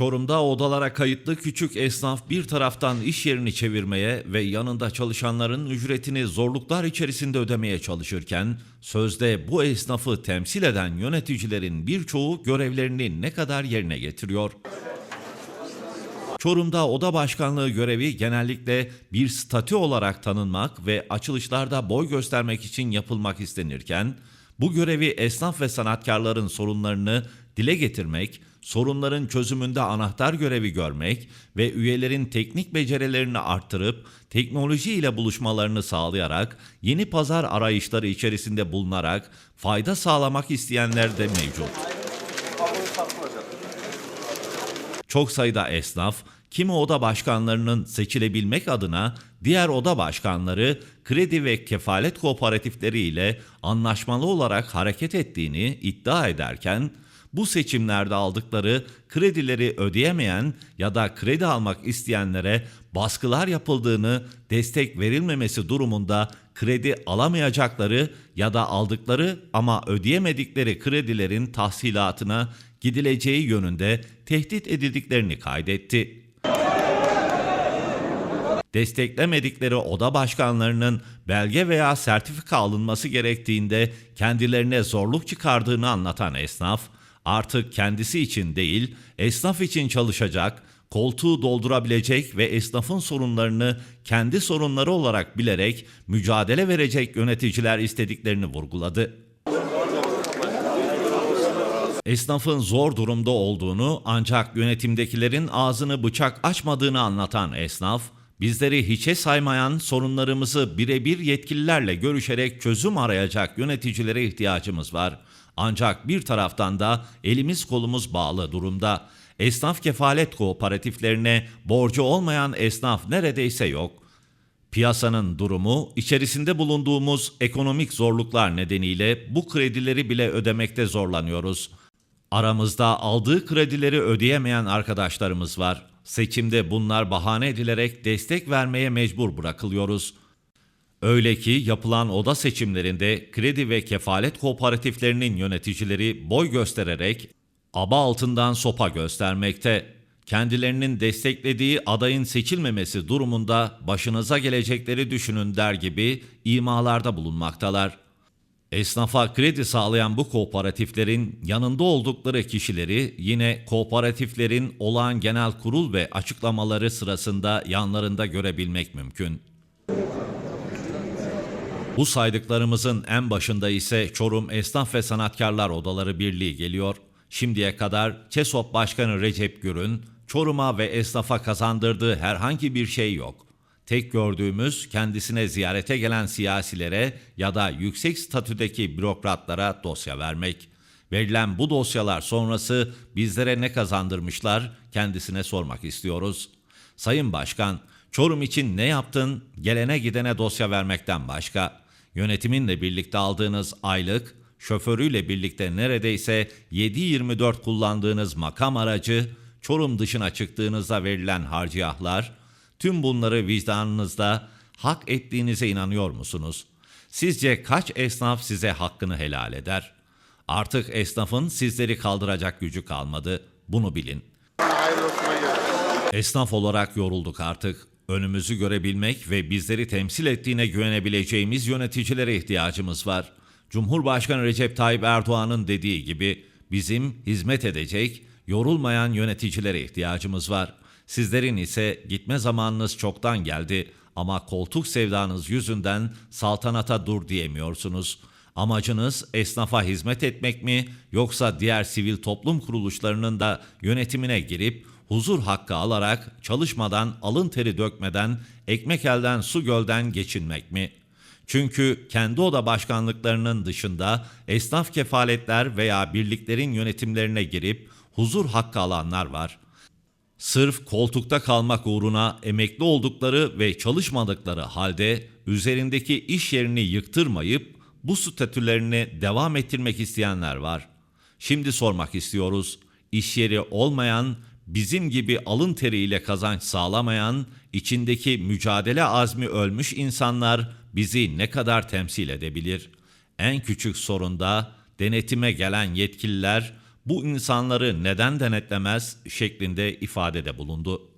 Çorum'da odalara kayıtlı küçük esnaf bir taraftan iş yerini çevirmeye ve yanında çalışanların ücretini zorluklar içerisinde ödemeye çalışırken, sözde bu esnafı temsil eden yöneticilerin birçoğu görevlerini ne kadar yerine getiriyor? Çorum'da oda başkanlığı görevi genellikle bir statü olarak tanınmak ve açılışlarda boy göstermek için yapılmak istenirken, bu görevi esnaf ve sanatkarların sorunlarını dile getirmek, sorunların çözümünde anahtar görevi görmek ve üyelerin teknik becerilerini arttırıp teknoloji ile buluşmalarını sağlayarak yeni pazar arayışları içerisinde bulunarak fayda sağlamak isteyenler de mevcut. Çok sayıda esnaf, kimi oda başkanlarının seçilebilmek adına diğer oda başkanları kredi ve kefalet kooperatifleri ile anlaşmalı olarak hareket ettiğini iddia ederken, bu seçimlerde aldıkları kredileri ödeyemeyen ya da kredi almak isteyenlere baskılar yapıldığını, destek verilmemesi durumunda kredi alamayacakları ya da aldıkları ama ödeyemedikleri kredilerin tahsilatına gidileceği yönünde tehdit edildiklerini kaydetti. Desteklemedikleri oda başkanlarının belge veya sertifika alınması gerektiğinde kendilerine zorluk çıkardığını anlatan esnaf, artık kendisi için değil, esnaf için çalışacak, koltuğu doldurabilecek ve esnafın sorunlarını kendi sorunları olarak bilerek mücadele verecek yöneticiler istediklerini vurguladı. Esnafın zor durumda olduğunu ancak yönetimdekilerin ağzını bıçak açmadığını anlatan esnaf, bizleri hiçe saymayan sorunlarımızı birebir yetkililerle görüşerek çözüm arayacak yöneticilere ihtiyacımız var. Ancak bir taraftan da elimiz kolumuz bağlı durumda. Esnaf kefalet kooperatiflerine borcu olmayan esnaf neredeyse yok. Piyasanın durumu, içerisinde bulunduğumuz ekonomik zorluklar nedeniyle bu kredileri bile ödemekte zorlanıyoruz. Aramızda aldığı kredileri ödeyemeyen arkadaşlarımız var. Seçimde bunlar bahane edilerek destek vermeye mecbur bırakılıyoruz. Öyle ki yapılan oda seçimlerinde kredi ve kefalet kooperatiflerinin yöneticileri boy göstererek aba altından sopa göstermekte. Kendilerinin desteklediği adayın seçilmemesi durumunda başınıza gelecekleri düşünün der gibi imalarda bulunmaktalar. Esnafa kredi sağlayan bu kooperatiflerin yanında oldukları kişileri yine kooperatiflerin olağan genel kurul ve açıklamaları sırasında yanlarında görebilmek mümkün. Bu saydıklarımızın en başında ise Çorum Esnaf ve Sanatkarlar Odaları Birliği geliyor. Şimdiye kadar ÇESOP Başkanı Recep Gür'ün Çorum'a ve esnafa kazandırdığı herhangi bir şey yok. Tek gördüğümüz kendisine ziyarete gelen siyasilere ya da yüksek statüdeki bürokratlara dosya vermek. Verilen bu dosyalar sonrası bizlere ne kazandırmışlar kendisine sormak istiyoruz. Sayın Başkan, Çorum için ne yaptın? Gelene gidene dosya vermekten başka. Yönetiminle birlikte aldığınız aylık, şoförüyle birlikte neredeyse 7-24 kullandığınız makam aracı, Çorum dışına çıktığınızda verilen harciyahlar, tüm bunları vicdanınızda hak ettiğinize inanıyor musunuz? Sizce kaç esnaf size hakkını helal eder? Artık esnafın sizleri kaldıracak gücü kalmadı. Bunu bilin. Esnaf olarak yorulduk artık. Önümüzü görebilmek ve bizleri temsil ettiğine güvenebileceğimiz yöneticilere ihtiyacımız var. Cumhurbaşkanı Recep Tayyip Erdoğan'ın dediği gibi bizim hizmet edecek, yorulmayan yöneticilere ihtiyacımız var. Sizlerin ise gitme zamanınız çoktan geldi ama koltuk sevdanız yüzünden saltanata dur diyemiyorsunuz. Amacınız esnafa hizmet etmek mi yoksa diğer sivil toplum kuruluşlarının da yönetimine girip huzur hakkı alarak çalışmadan alın teri dökmeden ekmek elden su gölden geçinmek mi? Çünkü kendi oda başkanlıklarının dışında esnaf kefaletler veya birliklerin yönetimlerine girip huzur hakkı alanlar var. Sırf koltukta kalmak uğruna emekli oldukları ve çalışmadıkları halde üzerindeki iş yerini yıktırmayıp bu statülerini devam ettirmek isteyenler var. Şimdi sormak istiyoruz. İş yeri olmayan, bizim gibi alın teriyle kazanç sağlamayan, içindeki mücadele azmi ölmüş insanlar bizi ne kadar temsil edebilir? En küçük sorunda denetime gelen yetkililer bu insanları neden denetlemez şeklinde ifadede bulundu.